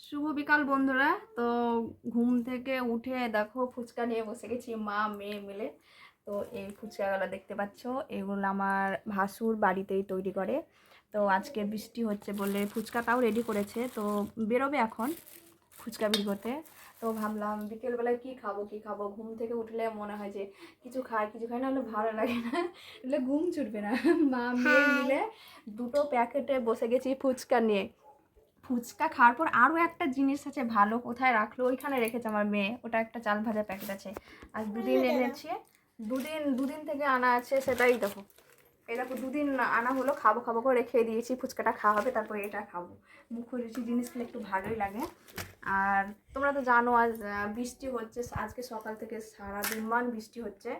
শুভ বিকাল বন্ধুরা। তো ঘুম থেকে উঠে দেখো ফুচকা নিয়ে বসে গেছি মা মেয়ে মিলে। তো এই ফুচকাগুলো দেখতে পাচ্ছ এগুলো আমার ভাসুর বাড়িতেই তৈরি করে। তো আজকে বৃষ্টি হচ্ছে বলে ফুচকা তাও রেডি করেছে। তো বেরোবে এখন ফুচকা বিক্রি করতে তো ভাবলাম বিকেলবেলায় কি খাব কি খাব? ঘুম থেকে উঠলে মনে হয় যে কিছু খাই কিছু খাই না হলে ভালো লাগে না। তাহলে ঘুম ছুটবে না। মা মেয়ে মিলে দুটো প্যাকেটে বসে গেছি ফুচকা নিয়ে। ফুচকা খাওয়ার পর আরও একটা জিনিস আছে ভালো কোথায় রাখল? ওইখানে রেখেছে আমার মেয়ে। ওটা একটা চাল ভাজা প্যাকেট আছে। আর দুদিন এনেছে। দুদিন দুদিন থেকে আনা আছে সেটাই দেখো। এই দেখো দুদিন আনা হলো খাব খাব করে রেখে দিয়েছি। ফুচকাটা খাওয়া হবে তারপরে এটা খাব। মুখরুচি জিনিস খেলে একটু ভালোই লাগে। আর তোমরা তো জানো আজ বৃষ্টি হচ্ছে। আজকে সকাল থেকে সারা দিনমান বৃষ্টি হচ্ছে।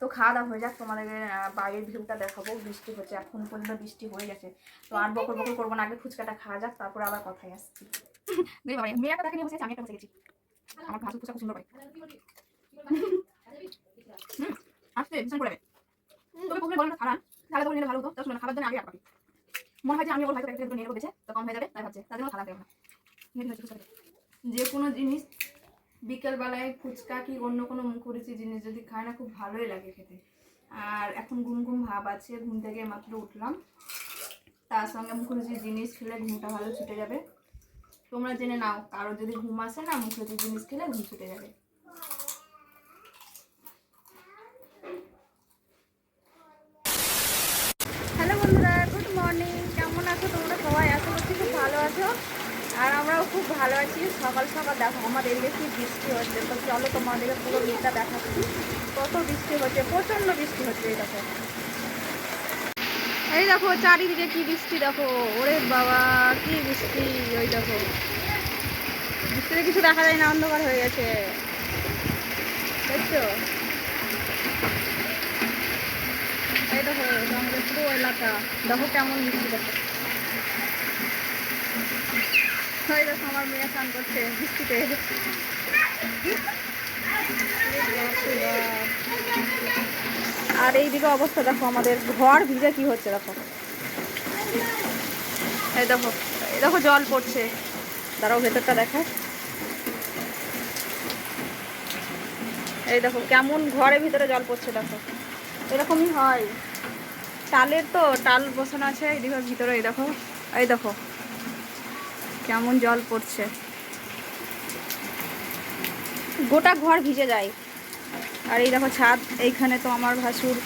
তো খাওয়া দাওয়া হয়ে যাক তোমাদেরকে আহ, বাইরের ভিউটা দেখাবো। বৃষ্টি হচ্ছে এখন পর্যন্ত বৃষ্টি হয়ে গেছে। তো আর বকর বকর করব না আগে ফুচকাটা খাওয়া যাক তারপর আবার কথায় আসছি। আমি আগে মনে হয় যে আমি হয়ে যাবে খারাপ। যে কোনো জিনিস বিকেলবেলায় ফুচকা কি অন্য কোনো মুখরুচি জিনিস যদি খায় না, খুব ভালোই লাগে খেতে। আর এখন ঘুম ঘুম ভাব আছে, ঘুম থেকে মাত্র উঠলাম। তার সঙ্গে মুখরুচি জিনিস খেলে ঘুমটা ভালো ছুটে যাবে। তোমরা জেনে নাও কারও যদি ঘুম আসে না, মুখরুচি জিনিস খেলে ঘুম ছুটে যাবে। হ্যালো বন্ধুরা গুড মর্নিং কেমন আছো? তোমরা সবাই? আশা করছি খুব ভালো আছো। আর আমরাও খুব ভালো আছি। সকাল সকাল দেখো, আমাদের এদিকে কি বৃষ্টি হচ্ছে। তো চলো তোমাদেরকে পুরো মেয়েটা দেখাচ্ছি। কত বৃষ্টি হচ্ছে, প্রচণ্ড বৃষ্টি হচ্ছে এই দেখো। এই দেখো, চারিদিকে কি বৃষ্টি দেখো। ওরে বাবা, কি বৃষ্টি, ওই দেখো। বৃষ্টিতে কিছু দেখা যায় না, অন্ধকার হয়ে গেছে। দেখছ? এই দেখো, আমাদের পুরো এলাকা। দেখো কেমন বৃষ্টি দেখো। দেখো আমার মেয়ে করছে আর এইদিকে অবস্থা দেখো, আমাদের ঘর ভিজে কি হচ্ছে দেখো। এই দেখো এই দেখো জল পড়ছে। দাঁড়াও, ভেতরটা দেখায় এই দেখো, কেমন ঘরের ভিতরে জল পড়ছে দেখো। এরকমই হয়। টালের তো, টাল বসানো আছে এদিকে ভিতরে, এই দেখো। এই দেখো কেমন জল পড়ছে? গোটা ঘর ভিজে যায়। আর এই দেখো ছাদ, এইখানে তো আমার ভাসুর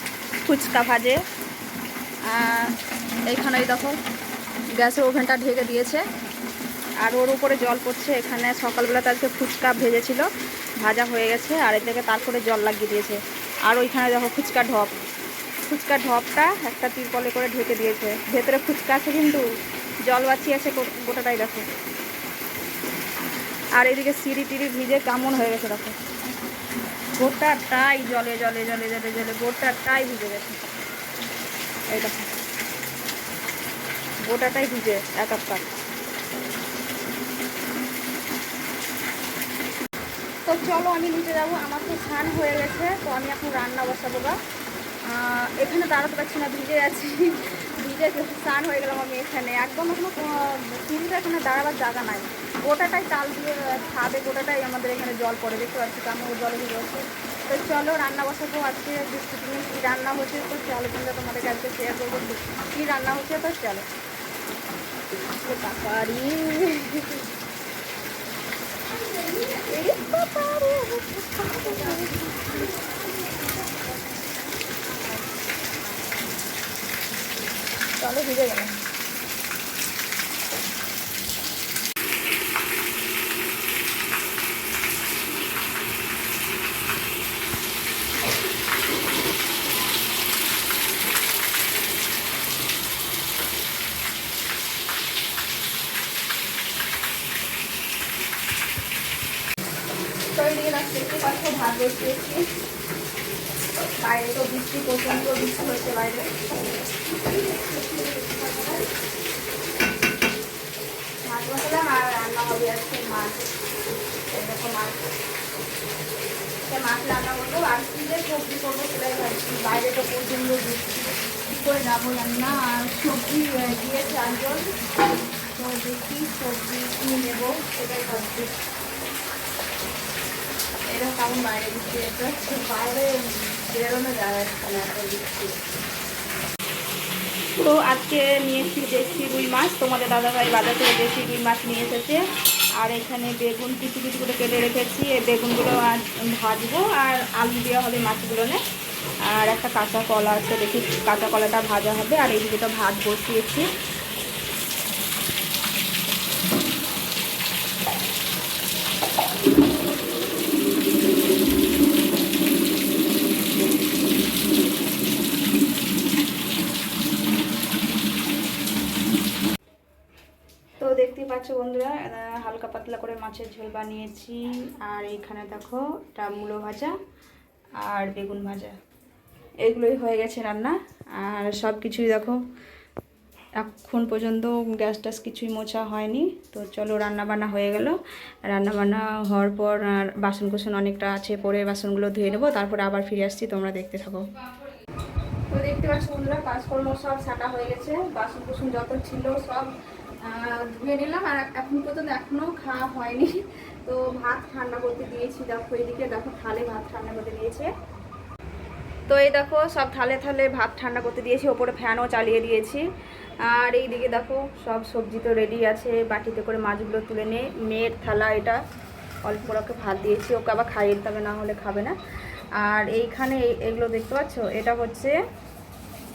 ফুচকা ভাজে। এইখানে এই দেখো, গ্যাসে ওভেনটা ঢেকে দিয়েছে। আর ওর উপরে জল পড়ছে। এখানে সকালবেলাতে আজকে ফুচকা ভেজেছিল, ভাজা হয়ে গেছে, আর এর থেকে তারপরে জল লাগিয়ে দিয়েছে। আর ওইখানে দেখো ফুচকা ঢপ। ফুচকা ঢপটা একটা তিরপলে করে ঢেকে দিয়েছে। ভেতরে ফুচকা আছে কিন্তু। জল বাঁচিয়ে আছে গোটাটাই দেখো। আর এদিকে সিঁড়ি টিড়ি ভিজে কেমন হয়ে গেছে দেখো। গোটাটাই জলে জলে জলে জলে জলে গোটাটাই ভিজে গেছে। এই দেখো। গোটাটাই ভিজে এক এক তো চলো আমি নিচে যাব। আমার তো স্নান হয়ে গেছে তো আমি এখন রান্না বসাবো আহ, এখানে দাঁড়াতে পারছি না ভিজে আছি। ভিজে স্নান হয়ে গেলাম আমি এখানে। একদম এখনও সিঁড়িটা এখানে দাঁড়াবার জায়গা নাই। গোটাটাই তাল দিয়ে ছাদে, গোটাটাই আমাদের এখানে জল পড়ে। দেখতে পাচ্ছি কেমন জলে ভিজে আছে। তো চলো, রান্না বসাবো আজকে বৃষ্টি দিনে। কী রান্না হচ্ছে? তো চলো কিন্তু তোমাদের কাছে শেয়ার করব। কী রান্না হচ্ছে? তো চলো। বাবারি এই চলো ভিজে গেল রাখছি ভাত বসিয়েছি। বাইরে তো বৃষ্টি প্রচণ্ড, বৃষ্টি হচ্ছে বাইরে। মাছ বসালাম আর রান্না হবে আজকে মাছ। দেখো মাছ। মাছ রান্না করব, আর কি সবজি করব সেটাই ভাবছি। বাইরে তো প্রচণ্ড বৃষ্টি। কী করে যাব রান্না আর সবজি দিয়েছে আঞ্চল তো দেখি সবজি কি নেব সেটাই ভাবছি। এটা কেমন বাইরে দিচ্ছি এটা বাইরে তো আজকে নিয়েছি দেশি রুই মাছ। তোমাদের দাদাভাই বাজার থেকে দেশি রুই মাছ নিয়ে এসেছে। আর এখানে বেগুন কিছু কিছু করে কেটে রেখেছি। এই বেগুনগুলো আজ ভাজবো আর আলু দেওয়া হবে মাছগুলো আর একটা কাঁচা কলা আছে, দেখি কাঁচা কলাটা ভাজা হবে। আর এইদিকে তো ভাত বসিয়েছি তো পাচ্ছ বন্ধুরা হালকা পাতলা করে মাছের ঝোল বানিয়েছি। আর এইখানে দেখো, এটা মূলো ভাজা আর বেগুন ভাজা। এগুলোই হয়ে গেছে রান্না। আর সব কিছুই দেখো, এখন পর্যন্ত গ্যাস ট্যাস কিছুই মোছা হয়নি। তো চলো রান্না বান্না হয়ে গেল। রান্না বান্না হওয়ার পর আর বাসন কুসন অনেকটা আছে, পরে বাসনগুলো ধুয়ে নেব। তারপরে আবার ফিরে আসছি, তোমরা দেখতে থাকো। তো দেখতে পাচ্ছ বন্ধুরা, কাজকর্ম সব ছাটা হয়ে গেছে। বাসন কুসন যত ছিল সব ধুয়ে নিলাম আর এখন পর্যন্ত এখনও খাওয়া হয়নি। তো ভাত ঠান্ডা করতে দিয়েছি। দেখো এদিকে দেখো থালে ভাত ঠান্ডা করতে দিয়েছে। তো এই দেখো সব থালে থালে ভাত ঠান্ডা করতে দিয়েছি, ওপরে ফ্যানও চালিয়ে দিয়েছি। আর এই দিকে দেখো সব সবজি তো রেডি আছে, বাটিতে করে মাছগুলো তুলে নে, মেয়ের থালা এটা। অল্প করে ওকে ভাত দিয়েছি, ওকে আবার খাইয়ে দিতে হবে, না হলে খাবে না। আর এইখানে এই- এগুলো দেখতে পাচ্ছ? এটা হচ্ছে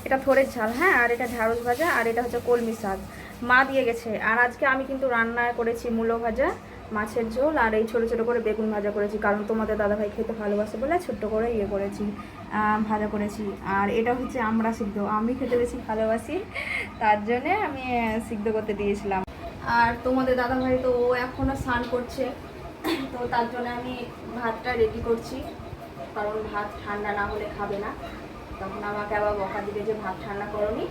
এটা থোড়ের ঝাল হ্যাঁ? আর এটা ঢ্যাঁড়স ভাজা, আর এটা হচ্ছে কলমি শাক। মা দিয়ে গেছে। আর আজকে আমি কিন্তু রান্না করেছি মূলো ভাজা, মাছের ঝোল, আর এই ছোটো ছোটো করে বেগুন ভাজা করেছি, কারণ তোমাদের দাদাভাই খেতে ভালোবাসে বলে ছোট্ট করে ইয়ে করেছি ভাজা করেছি। আর এটা হচ্ছে আমরা সিদ্ধ। আমি খেতে বেশি ভালোবাসি, তার জন্যে আমি সিদ্ধ করতে দিয়েছিলাম। আর তোমাদের দাদাভাই তো ও এখনও স্নান করছে, তো তার জন্য আমি ভাতটা রেডি করছি, কারণ ভাত ঠান্ডা না হলে খাবে না। তখন আমাকে আবার বকা দিবে যে ভাত ঠান্ডা করনি।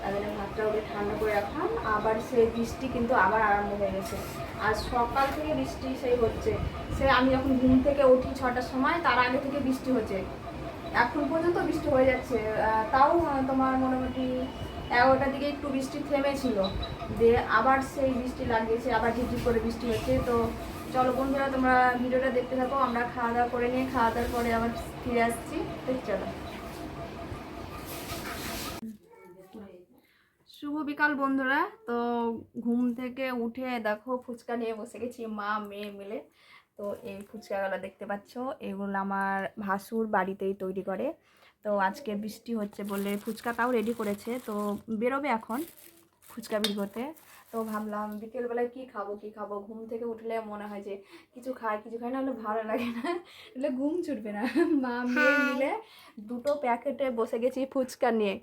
তার জন্য ভাতটা ওকে ঠান্ডা করে রাখলাম আবার সেই বৃষ্টি কিন্তু আবার আরম্ভ হয়ে গেছে। আর সকাল থেকে বৃষ্টি সেই হচ্ছে। সে আমি যখন ঘুম থেকে উঠি ছটার সময়, তার আগে থেকে বৃষ্টি হচ্ছে। এখন পর্যন্ত বৃষ্টি হয়ে যাচ্ছে। তাও তোমার মোটামুটি এগারোটার দিকে একটু বৃষ্টি থেমেছিল। দিয়ে আবার সেই বৃষ্টি লাগিয়েছে, আবার ঝিপঝিপ করে বৃষ্টি হচ্ছে। তো চলো বন্ধুরা, তোমরা ভিডিওটা দেখতে থাকো। আমরা খাওয়া দাওয়া করে নিয়ে খাওয়া দাওয়ার পরে আবার ফিরে আসছি। তো চলো। শুভ বিকাল বন্ধুরা। তো ঘুম থেকে উঠে দেখো ফুচকা নিয়ে বসে গেছি মা মেয়ে মিলে। তো এই ফুচকাগুলো দেখতে পাচ্ছ এগুলো আমার ভাসুর বাড়িতেই তৈরি করে। তো আজকে বৃষ্টি হচ্ছে বলে ফুচকা তাও রেডি করেছে। তো বেরোবে এখন ফুচকা বিক্রি করতে তো ভাবলাম বিকেলবেলায় কি খাব কি খাব? ঘুম থেকে উঠলে মনে হয় যে কিছু খাই কিছু খাই না হলে ভালো লাগে না। হলে ঘুম ছুটবে না। মা মেয়ে মিলে দুটো প্যাকেটে বসে গেছি ফুচকা নিয়ে।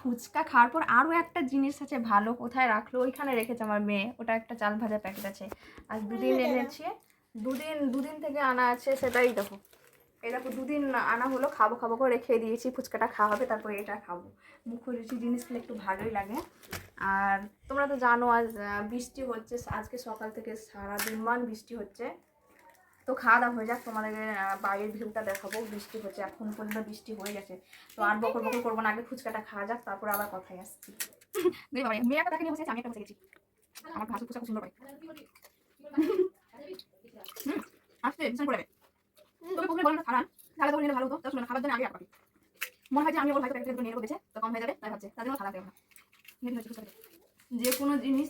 ফুচকা খাওয়ার পর আরও একটা জিনিস আছে ভালো কোথায় রাখল ওইখানে রেখেছে আমার মেয়ে। ওটা একটা চাল ভাজা প্যাকেট আছে। আর দুদিন এনেছে। দুদিন দুদিন থেকে আনা আছে সেটাই দেখো। এই দেখো দুদিন আনা হলো খাব খাব করে রেখে দিয়েছি ফুচকাটা খাওয়া হবে তারপরে এটা খাব। মুখরুচি জিনিস খেলে একটু ভালোই লাগে। আর তোমরা তো জানো আজ বৃষ্টি হচ্ছে আজকে সকাল থেকে সারাদিন মান বৃষ্টি হচ্ছে। তো খাওয়া দাওয়া হয়ে যাক তোমাদেরকে আহ, বাইরের ভিউটা দেখাবো। বৃষ্টি হচ্ছে এখন পর্যন্ত বৃষ্টি হয়ে গেছে। তো আর বকর বকর করব না আগে ফুচকাটা খাওয়া যাক তারপর আবার কথায় আসছি। মেয়ে একটা নিয়ে বসেছে আমি একটা বসে গেছি। আমার ভাসু ফুচকা সুন্দর পাই হুম, ভীষণ করে তবে কখনো বলো না খারাপ তাহলে তো ভালো হতো। তো শুনে খাবার জন্য আগে আপাতত মনে হয় যে আমি ওর হয়তো প্যাকেট নিয়ে রেখেছে তো কম হয়ে যাবে তাই ভাবছে। তার খারাপ হবে যে কোনো জিনিস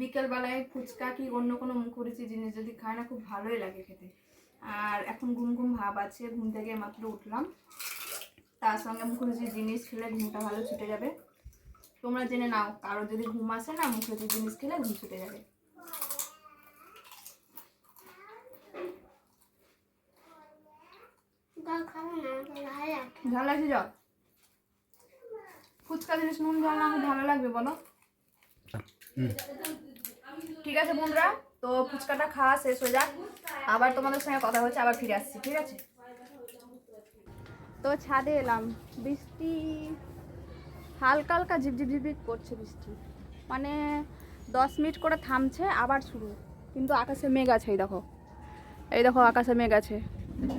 বিকেলবেলায় ফুচকা কি অন্য কোনো মুখরুচি জিনিস যদি খায় না খুব ভালোই লাগে খেতে। আর এখন ঘুম ঘুম ভাব আছে ঘুম থেকে মাত্র উঠলাম। তার সঙ্গে মুখরুচি জিনিস খেলে ঘুমটা ভালো ছুটে যাবে। তোমরা জেনে নাও কারও যদি ঘুম আসে না মুখরুচি জিনিস খেলে ঘুম ছুটে যাবে। ঝাল লাগছে। জল ফুচকা জিনিস নুন ঝাল না ভালো লাগবে বলো? ঠিক আছে বন্ধুরা, তো ফুচকাটা খাওয়া শেষ হয়ে যাক। আবার তোমাদের সঙ্গে কথা হচ্ছে, আবার ফিরে আসছি, ঠিক আছে? তো ছাদে এলাম, বৃষ্টি হালকা হালকা ঝিপঝিপ ঝিপঝিপ করছে বৃষ্টি। মানে দশ মিনিট করে থামছে, আবার শুরু। কিন্তু আকাশে মেঘ আছে, এই দেখো। এই দেখো, আকাশে মেঘ আছে।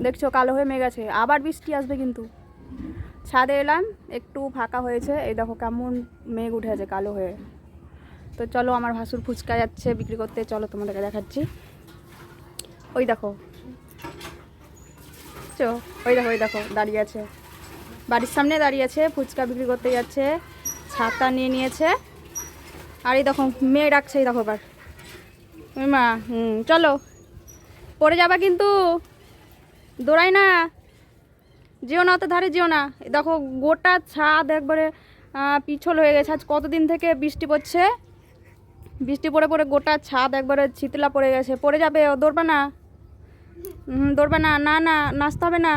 দেখছ, কালো হয়ে মেঘ আছে। আবার বৃষ্টি আসবে কিন্তু। ছাদে এলাম, একটু ফাঁকা হয়েছে, এই দেখো কেমন মেঘ উঠে আছে কালো হয়ে। তো চলো আমার ভাসুর ফুচকা যাচ্ছে, বিক্রি করতে। চলো তোমাদেরকে দেখাচ্ছি। ওই দেখো। চো, ওই দেখো ওই দেখো, দাঁড়িয়ে আছে। বাড়ির সামনে দাঁড়িয়ে আছে, ফুচকা বিক্রি করতে যাচ্ছে। ছাতা নিয়ে নিয়েছে। আর এই দেখো, মেয়ে ডাকছে, এই দেখো এবার। মা, হুম, চলো। পড়ে যাবা কিন্তু। দৌড়াই না। যেও না তো ধারে যেও না। দেখো, গোটা ছাদ একবারে পিছল হয়ে গেছে। আজ কতদিন থেকে বৃষ্টি পড়ছে? বৃষ্টি পড়ে পড়ে গোটা ছাদ একবারে ছিতলা পড়ে গেছে। পড়ে যাবে ও, দৌড়বে না। দৌড়বে না না না, নাচতে হবে না।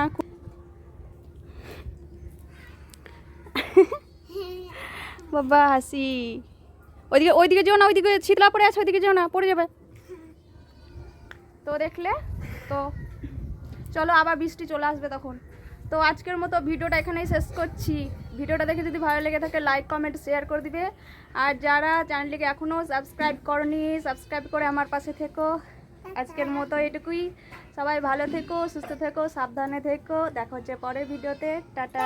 বাবা, হাসি। ওইদিকে ওইদিকে যেও না, ওইদিকে ছিতলা পড়ে আছে, ওইদিকে যেও না, পড়ে যাবে। তো দেখলে, তো চলো আবার বৃষ্টি চলে আসবে তখন। তো আজকের মতো ভিডিওটা এখানেই শেষ করছি। ভিডিওটা দেখে যদি ভালো লেগে থাকে লাইক কমেন্ট শেয়ার করে দিবে। আর যারা চ্যানেলটিকে এখনও সাবস্ক্রাইব করনি সাবস্ক্রাইব করে আমার পাশে থেকো। আজকের মতো এটুকুই। সবাই ভালো থেকো, সুস্থ থেকো, সাবধানে থেকো। দেখা হচ্ছে পরের ভিডিওতে। টাটা।